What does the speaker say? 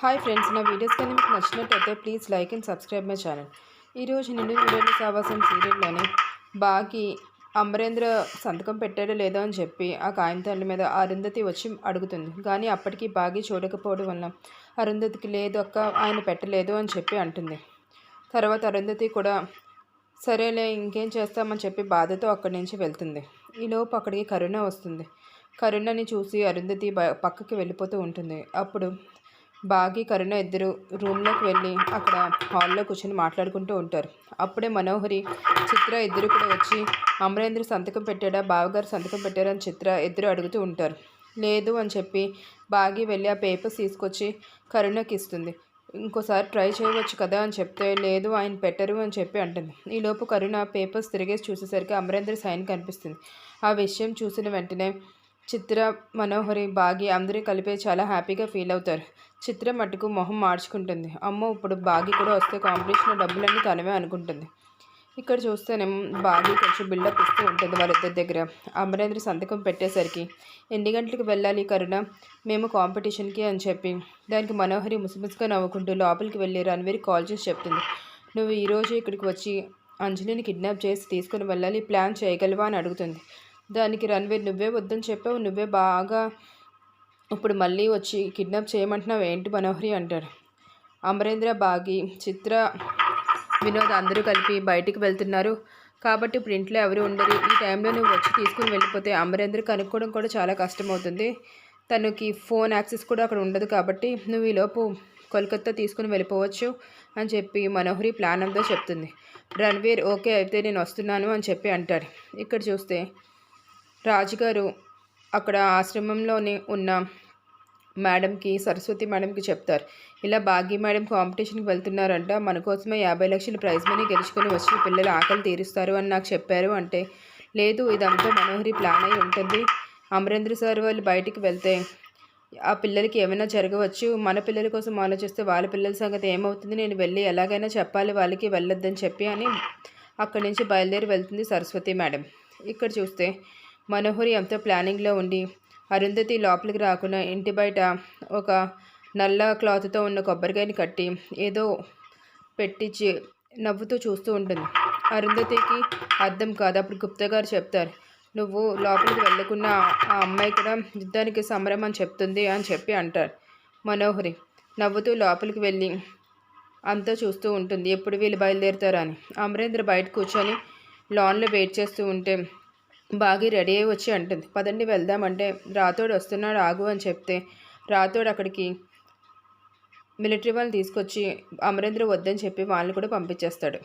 Hi friends నా videos కానీ మీకు నచ్చినట్టయితే please like and subscribe my channel. ఈరోజు నిండు వీడియోలు సావాసం సీరియల్లోనే బాకి అమరేంద్ర సంతకం పెట్టాడో లేదో అని చెప్పి ఆ కాగితాల మీద అరుంధతి వచ్చి అడుగుతుంది. కానీ అప్పటికి బాగి చూడకపోవడం వల్ల అరుంధతికి లేదు అక్క ఆయన పెట్టలేదు అని చెప్పి అంటుంది. తర్వాత అరుంధతి కూడా సరేలే ఇంకేం చేస్తామని చెప్పి బాధతో అక్కడి నుంచి వెళ్తుంది. ఈలోపు అక్కడికి కరుణ వస్తుంది. కరుణని చూసి అరుంధతి పక్కకి వెళ్ళిపోతూ ఉంటుంది. అప్పుడు బాగి కరుణ ఇద్దరు రూమ్లోకి వెళ్ళి అక్కడ హాల్లో కూర్చొని మాట్లాడుకుంటూ ఉంటారు. అప్పుడే మనోహరి చిత్ర ఇద్దరు కూడా వచ్చి అమరేంద్ర సంతకం పెట్టాడా? బావగారు సంతకం పెట్టారని చిత్ర ఇద్దరు అడుగుతూ ఉంటారు. లేదు అని చెప్పి బాగి వెళ్ళి ఆ పేపర్స్ తీసుకొచ్చి కరుణకి ఇస్తుంది. ఇంకోసారి ట్రై చేయవచ్చు కదా అని చెప్తే లేదు ఆయన పెట్టరు అని చెప్పి అంటుంది. ఈలోపు కరుణ పేపర్స్ తిరిగేసి చూసేసరికి అమరేంద్ర సైన్ కనిపిస్తుంది. ఆ విషయం చూసిన వెంటనే చిత్ర మనోహరి బాగి అందరూ కలిపే చాలా హ్యాపీగా ఫీల్ అవుతారు. చిత్ర మటుకు మొహం మార్చుకుంటుంది. అమ్మ ఇప్పుడు బాగి కూడా వస్తే కాంపిటీషన్ డబ్బులన్నీ తనవే అనుకుంటుంది. ఇక్కడ చూస్తేనే బాగి కొంచెం బిల్డప్ ఇస్తూ ఉంటుంది వాళ్ళిద్దరి దగ్గర. అమరేంద్ర సంతకం పెట్టేసరికి ఎన్ని గంటలకు వెళ్ళాలి కరుణ? మేము కాంపిటీషన్కి అని చెప్పి. దానికి మనోహరి ముసిముసిగా నవ్వుకుంటూ లోపలికి వెళ్ళి రణవీర్ కాల్ చేసి చెప్తుంది. నువ్వు ఈరోజు ఇక్కడికి వచ్చి అంజలిని కిడ్నాప్ చేసి తీసుకుని వెళ్ళాలి ప్లాన్ చేయగలవా అని అడుగుతుంది. దానికి రణవీర్ నువ్వే వద్దని చెప్పావు నువ్వే బాగా ఇప్పుడు మళ్ళీ వచ్చి కిడ్నాప్ చేయమంటున్నావు ఏంటి మనోహరి అంటాడు అమరేంద్ర బాగి చిత్ర వినోద్ అందరూ కలిపి బయటికి వెళ్తున్నారు. కాబట్టి ఇప్పుడు ఇంట్లో ఎవరు ఉండరు. ఈ టైంలో నువ్వు వచ్చి తీసుకుని వెళ్ళిపోతే అమరేంద్ర కనుక్కోవడం కూడా చాలా కష్టమవుతుంది. తనకి ఫోన్ యాక్సెస్ కూడా అక్కడ ఉండదు కాబట్టి నువ్వు ఈలోపు కోల్కత్తా తీసుకుని వెళ్ళిపోవచ్చు అని చెప్పి మనోహరి ప్లాన్ అంతా చెప్తుంది. రణవీర్ ఓకే అయితే నేను వస్తున్నాను అని చెప్పి అంటాడు. ఇక్కడ చూస్తే రాజుగారు అక్కడ ఆశ్రమంలోనే ఉన్న మేడంకి సరస్వతి మేడంకి చెప్తారు. ఇలా భాగ్య మేడం కాంపిటీషన్కి వెళ్తున్నారంట. మన కోసమే యాభై లక్షల ప్రైజ్ మనీ గెలుచుకొని వచ్చి పిల్లలు ఆకలి తీరుస్తారు అని నాకు చెప్పారు అంటే లేదు ఇదంతా మనోహరి ప్లాన్ అయి ఉంటుంది. అమరేంద్ర సార్ వాళ్ళు బయటికి వెళ్తే ఆ పిల్లలకి ఏమైనా జరగవచ్చు? మన పిల్లల కోసం ఆలోచిస్తే వాళ్ళ పిల్లల సంగతి ఏమవుతుంది? నేను వెళ్ళి ఎలాగైనా చెప్పాలి వాళ్ళకి వెళ్ళొద్దని చెప్పి అని అక్కడి నుంచి బయలుదేరి వెళ్తుంది సరస్వతి మేడం. ఇక్కడ చూస్తే మనోహరి ఎంతో ప్లానింగ్లో ఉండి అరుంధతి లోపలికి రాకుండా ఇంటి బయట ఒక నల్ల క్లాత్తో ఉన్న కొబ్బరికాయని కట్టి ఏదో పెట్టించి నవ్వుతూ చూస్తూ ఉంటుంది. అరుంధతికి అర్థం కాదు. అప్పుడు గుప్తా గారు చెప్తారు నువ్వు లోపలికి వెళ్ళకుండా ఆ అమ్మాయి కూడా యుద్ధానికి సమరం అని చెప్తుంది అని చెప్పి అంటారు మనోహరి. నవ్వుతూ లోపలికి వెళ్ళి అంతా చూస్తూ ఉంటుంది. ఎప్పుడు వీళ్ళు బయలుదేరుతారని. అమరేంద్ర బయట కూర్చొని లాన్లో వెయిట్ చేస్తూ ఉంటే బాగి రెడీ అయ్యి వచ్చి అంటుంది. పదండి వెళ్దామంటే రాతోడు వస్తున్నాడు ఆగు అని చెప్తే రాతోడు అక్కడికి మిలిటరీ వాళ్ళని తీసుకొచ్చి అమరేంద్ర వద్దని చెప్పి వాళ్ళని కూడా పంపించేస్తాడు.